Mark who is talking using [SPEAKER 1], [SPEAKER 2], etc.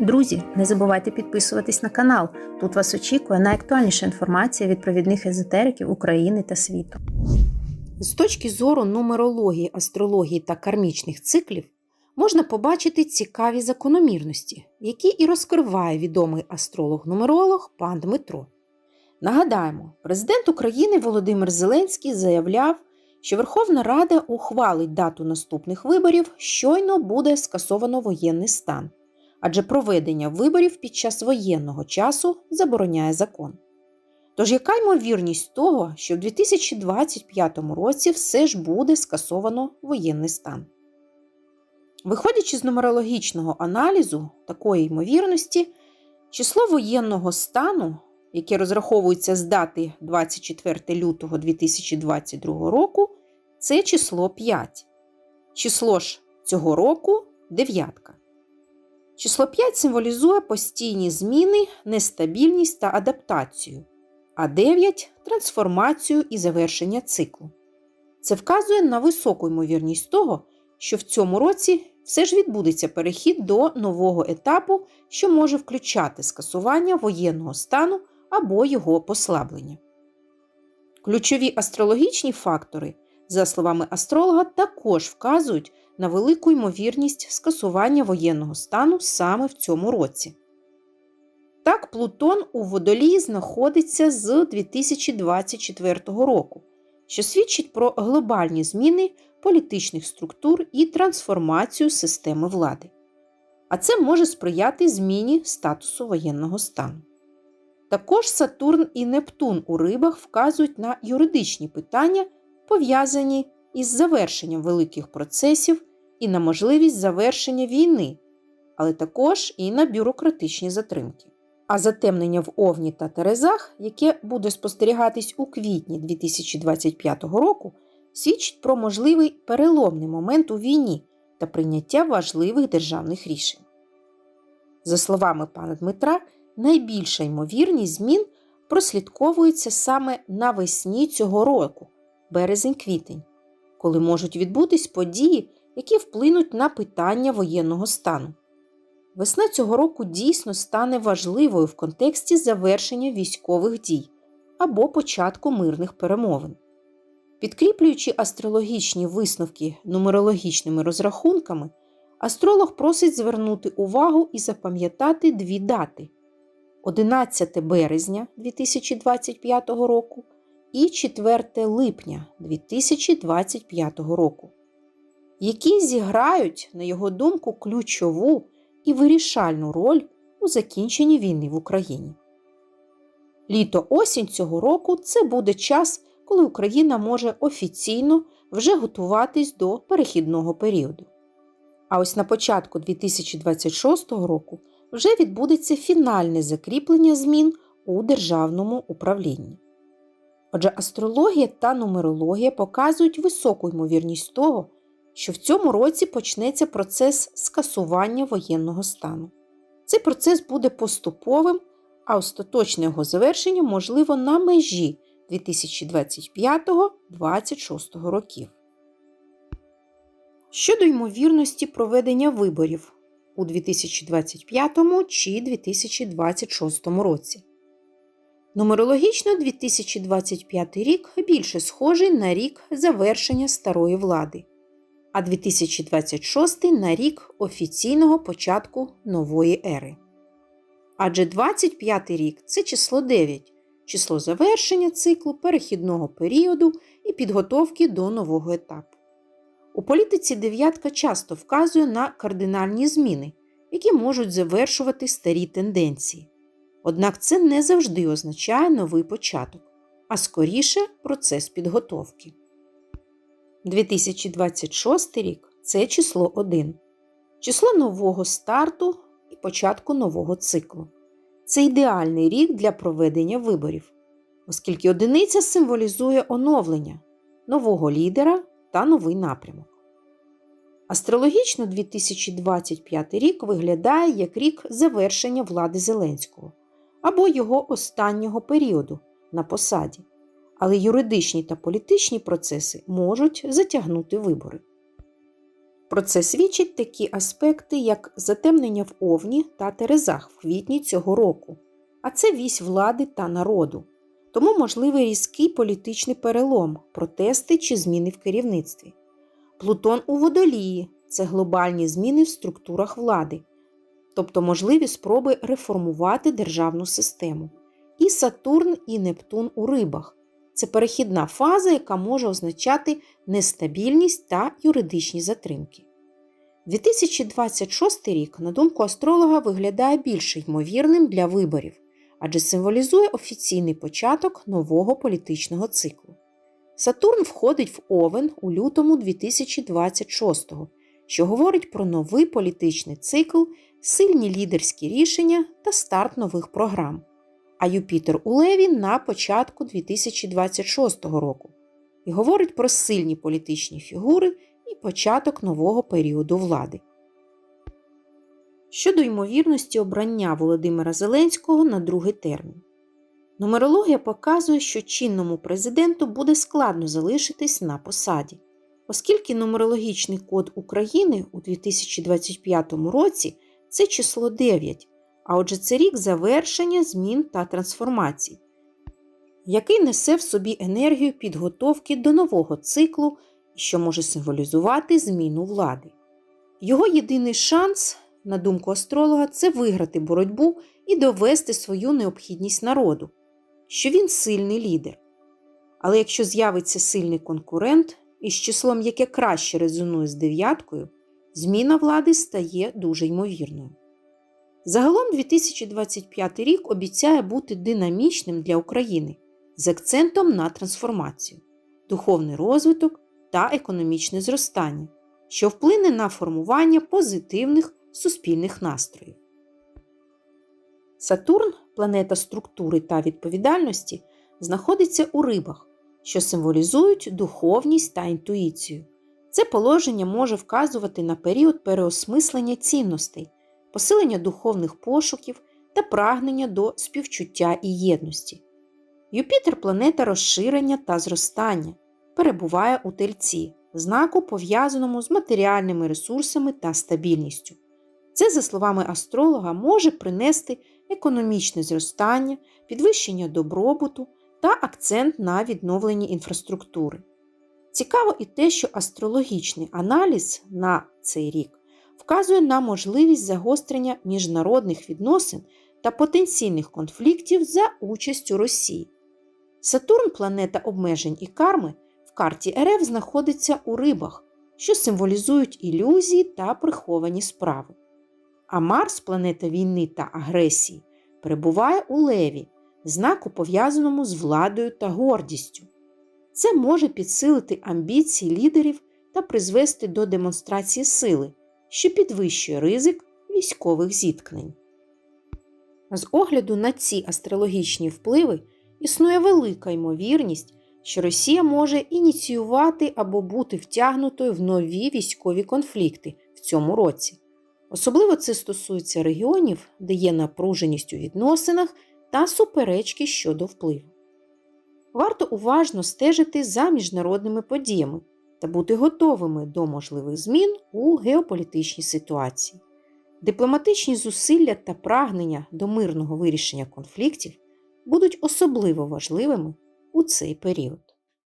[SPEAKER 1] Друзі, не забувайте підписуватись на канал. Тут вас очікує найактуальніша інформація від провідних езотериків України та світу. З точки зору нумерології, астрології та кармічних циклів можна побачити цікаві закономірності, які і розкриває відомий астролог-нумеролог пан Дмитро. Нагадаємо, президент України Володимир Зеленський заявляв, що Верховна Рада ухвалить дату наступних виборів, щойно буде скасовано воєнний стан, адже проведення виборів під час воєнного часу забороняє закон. Тож яка ймовірність того, що в 2025 році все ж буде скасовано воєнний стан? Виходячи з нумерологічного аналізу такої ймовірності, число воєнного стану, яке розраховується з дати 24 лютого 2022 року, це число 5. Число ж цього року дев'ятка. Число 5 символізує постійні зміни, нестабільність та адаптацію, а 9 трансформацію і завершення циклу. Це вказує на високу ймовірність того, що в цьому році все ж відбудеться перехід до нового етапу, що може включати скасування воєнного стану або його послаблення. Ключові астрологічні фактори, за словами астролога, також вказують на велику ймовірність скасування воєнного стану саме в цьому році. Так, Плутон у водолії знаходиться з 2024 року, що свідчить про глобальні зміни політичних структур і трансформацію системи влади. А це може сприяти зміні статусу воєнного стану. Також Сатурн і Нептун у рибах вказують на юридичні питання, пов'язані із завершенням великих процесів і на можливість завершення війни, але також і на бюрократичні затримки. А затемнення в Овні та Терезах, яке буде спостерігатись у квітні 2025 року, свідчить про можливий переломний момент у війні та прийняття важливих державних рішень. За словами пана Дмитра, найбільша ймовірність змін прослідковується саме навесні цього року, березень-квітень, коли можуть відбутись події, які вплинуть на питання воєнного стану. Весна цього року дійсно стане важливою в контексті завершення військових дій або початку мирних перемовин. Підкріплюючи астрологічні висновки нумерологічними розрахунками, астролог просить звернути увагу і запам'ятати дві дати: 11 березня 2025 року і 4 липня 2025 року, які зіграють, на його думку, ключову і вирішальну роль у закінченні війни в Україні. Літо осінь цього року це буде час, коли Україна може офіційно вже готуватись до перехідного періоду. А ось на початку 2026 року вже відбудеться фінальне закріплення змін у державному управлінні. Отже, астрологія та нумерологія показують високу ймовірність того, що в цьому році почнеться процес скасування воєнного стану. Цей процес буде поступовим, а остаточне його завершення можливо на межі 2025-2026 років. Щодо ймовірності проведення виборів у 2025 чи 2026 році. Нумерологічно 2025 рік більше схожий на рік завершення старої влади, а 2026 на рік офіційного початку нової ери. Адже 25 рік це число 9, число завершення циклу, перехідного періоду і підготовки до нового етапу. У політиці дев'ятка часто вказує на кардинальні зміни, які можуть завершувати старі тенденції. Однак це не завжди означає новий початок, а скоріше процес підготовки. 2026 рік це число 1, число нового старту і початку нового циклу. Це ідеальний рік для проведення виборів, оскільки одиниця символізує оновлення, нового лідера та новий напрямок. Астрологічно 2025 рік виглядає як рік завершення влади Зеленського або його останнього періоду на посаді, але юридичні та політичні процеси можуть затягнути вибори. Про це свідчать такі аспекти, як затемнення в Овні та Терезах в квітні цього року, а це вісь влади та народу. Тому можливий різкий політичний перелом, протести чи зміни в керівництві. Плутон у водолії це глобальні зміни в структурах влади, тобто можливі спроби реформувати державну систему. І Сатурн і Нептун у рибах це перехідна фаза, яка може означати нестабільність та юридичні затримки. 2026 рік, на думку астролога, виглядає більш ймовірним для виборів, адже символізує офіційний початок нового політичного циклу. Сатурн входить в Овен у лютому 2026-го, що говорить про новий політичний цикл, сильні лідерські рішення та старт нових програм. А Юпітер у Леві на початку 2026 року і говорить про сильні політичні фігури і початок нового періоду влади. Щодо ймовірності обрання Володимира Зеленського на другий термін. Нумерологія показує, що чинному президенту буде складно залишитись на посаді, оскільки нумерологічний код України у 2025 році це число 9, а отже, це рік завершення змін та трансформацій, який несе в собі енергію підготовки до нового циклу, що може символізувати зміну влади. Його єдиний шанс, на думку астролога, це виграти боротьбу і довести свою необхідність народу, що він сильний лідер. Але якщо з'явиться сильний конкурент із числом, яке краще резонує з дев'яткою, зміна влади стає дуже ймовірною. Загалом 2025 рік обіцяє бути динамічним для України з акцентом на трансформацію, духовний розвиток та економічне зростання, що вплине на формування позитивних суспільних настроїв. Сатурн, планета структури та відповідальності, знаходиться у рибах, що символізують духовність та інтуїцію. Це положення може вказувати на період переосмислення цінностей, посилення духовних пошуків та прагнення до співчуття і єдності. Юпітер планета розширення та зростання, перебуває у тельці, знаку, пов'язаному з матеріальними ресурсами та стабільністю. Це, за словами астролога, може принести економічне зростання, підвищення добробуту та акцент на відновленні інфраструктури. Цікаво і те, що астрологічний аналіз на цей рік вказує на можливість загострення міжнародних відносин та потенційних конфліктів за участю Росії. Сатурн, планета обмежень і карми, в карті РФ знаходиться у рибах, що символізують ілюзії та приховані справи. А Марс, планета війни та агресії, перебуває у леві, знаку пов'язаному з владою та гордістю. Це може підсилити амбіції лідерів та призвести до демонстрації сили, що підвищує ризик військових зіткнень. З огляду на ці астрологічні впливи існує велика ймовірність, що Росія може ініціювати або бути втягнутою в нові військові конфлікти в цьому році. Особливо це стосується регіонів, де є напруженість у відносинах та суперечки щодо впливу. Варто уважно стежити за міжнародними подіями та бути готовими до можливих змін у геополітичній ситуації. Дипломатичні зусилля та прагнення до мирного вирішення конфліктів будуть особливо важливими у цей період.